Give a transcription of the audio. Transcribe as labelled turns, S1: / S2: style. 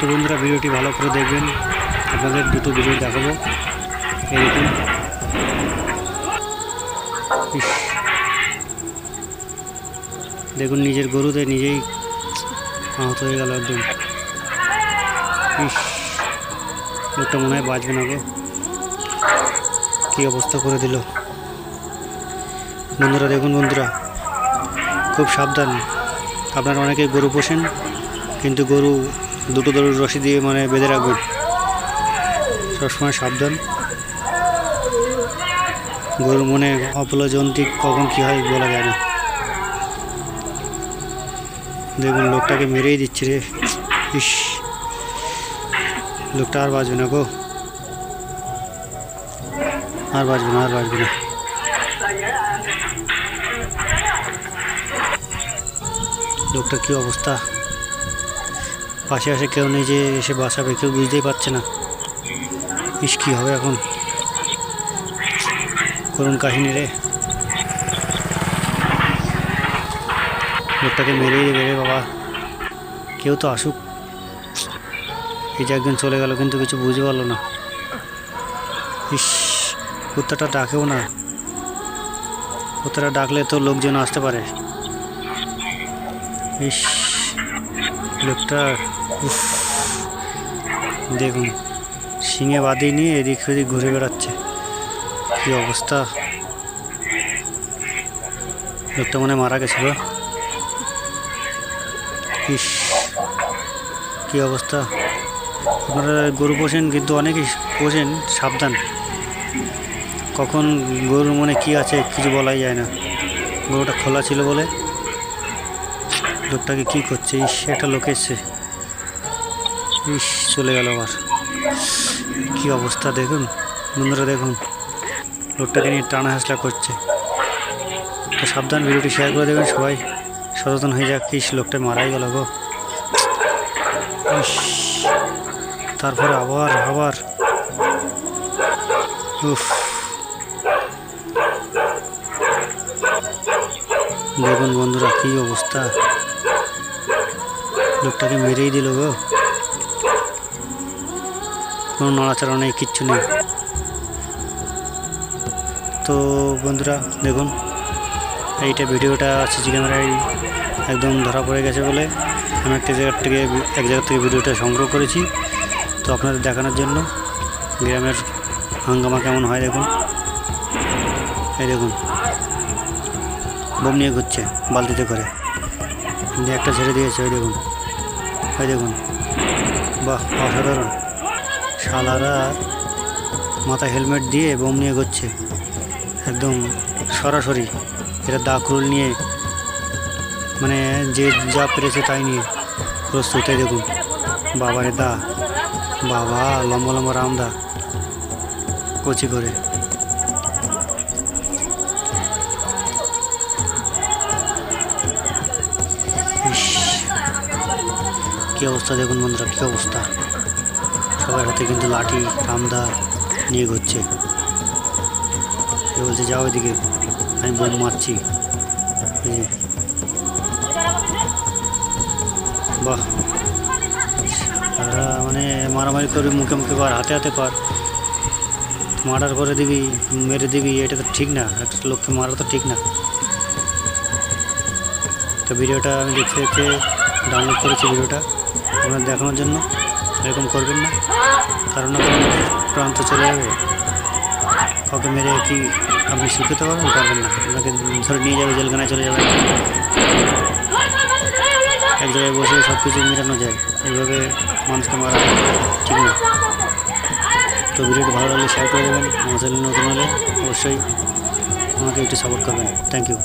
S1: তো বন্ধুরা ভিডিওটি ভালো করে দেখবেন। আপনাদের দুটো ভিডিও দেখাবো। এই দেখুন। দেখুন, নিজের গরুতে নিজেই আহত হয়ে গেল একদম। ইস, লোকটা মনে হয় বাঁচবে না গো। কী অবস্থা করে দিল। বন্ধুরা, দেখুন বন্ধুরা, খুব সাবধান। আপনারা অনেকে গরু পোষেন, কিন্তু গরু দুটো দড়ির রশি দিয়ে মানে বেঁধে রাখবেন। সবসময় সাবধান। গরু মনে অপলজন্তিক কখন কী হয় বলা যায় না। দেখুন, লোকটাকে মেরেই দিচ্ছে রে। ইস, লোকটা আর বাঁচবে না গো। আর বাঁচবে না, আর বাঁচবে না। লোকটা কি অবস্থা? পাশে আসে কেউ নেই যে এসে বাঁচাবে কেউ বুঝতেই পারছে না। ইস, কী হবে এখন? করুণ কাহিনী রে। লোকটাকে মেরেই দেবে রে বাবা। কেউ তো আসুক। এই যে একজন চলে গেল, কিন্তু কিছু বুঝতে পারল না। ইস, কুত্তাটা ডাকেও না। কুত্তাটা ডাকলে তো লোকজন আসতে পারে। ইস, লোকটা উফ। দেখুন শিঙে বাদি নিয়ে এদিক সেদিক ঘুরে বেড়াচ্ছে। কি অবস্থা? লোকটা মনে মারা গেছিল ইস, কি অবস্থা? আপনারা গরু পোষেন কিন্তু অনেকেই পোষেন, সাবধান। কখন গরুর মনে কি আছে কিছু বলাই যায় না। গরুটা খোলা ছিল বলে। লোকটাকে কি করছে? ইস, একটা লোক এসছে। ইস, চলে গেল আবার। কি অবস্থা দেখুন, বন্ধুরা দেখুন। লোকটাকে নিয়ে টানা হাসলা করছে। তো সাবধান ভিডিওটি শেয়ার করে দেবেন সবাই। সচেতন হয়ে যাক, ইস, লোকটা মারাই গেল গো। তারপরে আবার আবার। উফ। দেখুন বন্ধুরা, কি অবস্থা। লোকটাকে মেরেই দিল গো। কোনো নড়াচড়া নেই, কিচ্ছু নেই। তো বন্ধুরা, দেখুন, এইটা ভিডিওটা সিসি ক্যামেরায় একদম ধরা পড়ে গেছে বলে আমি একটা জায়গার থেকে, এক জায়গার থেকে ভিডিওটা সংগ্রহ করেছি। তো আপনাদের দেখানোর জন্য গ্রামের হাঙ্গামা কেমন হয় দেখুন। এই দেখুন, বোম নিয়ে ঘুরছে বালতিতে করে। একটা ছেড়ে দিয়েছে ওই দেখুন। ওই দেখুন, বাহ, অসাধারণ। শালারা মাথায় হেলমেট দিয়ে বোম নিয়ে ঘুরছে একদম সরাসরি এটা দাকুল নিয়ে মানে যে যা পেরেছে তাই নিয়ে প্রস্তুত। দেখুন, বাবারে দা, বাবা, লম্বা লম্বা রামদা, কচি করে। কি অবস্থা দেখুন বন্ধুরা, কি অবস্থা। সবার হাতে কিন্তু লাঠি রামদা নিয়ে ঘুরছে। বলছে, যাও ওইদিকে আমি বোম মারছি। বাহ। মানে মারামারি করবি মুখে মুখে কর, হাতে হাতে কর। মার্ডার করে দিবি, মেরে দিবি, এটা তো ঠিক না। একটা লোককে মারা তো ঠিক না। তো ভিডিওটা আমি দেখতে দেখতে ডাউনলোড করেছি ভিডিওটা। আপনার দেখানোর জন্য। এরকম করবেন না। কারণ আপনার প্রান্ত চলে যাবে। কাউকে মেরে কি আপনি শিখাতে পারবেন পারবেন না। আপনাকে ধরে নিয়ে যাবে, জেলখানায় চলে যাবে। এক জায়গায় বসে সব কিছু মেটানো যায়। এইভাবে মানুষকে মারা ঠিক না? তো ভিডিওটি ভালো লাগলে শেয়ার করে দেবেন। আমার চ্যানেল নতুন হলে অবশ্যই আমাকে একটু সাপোর্ট করবেন। Thank you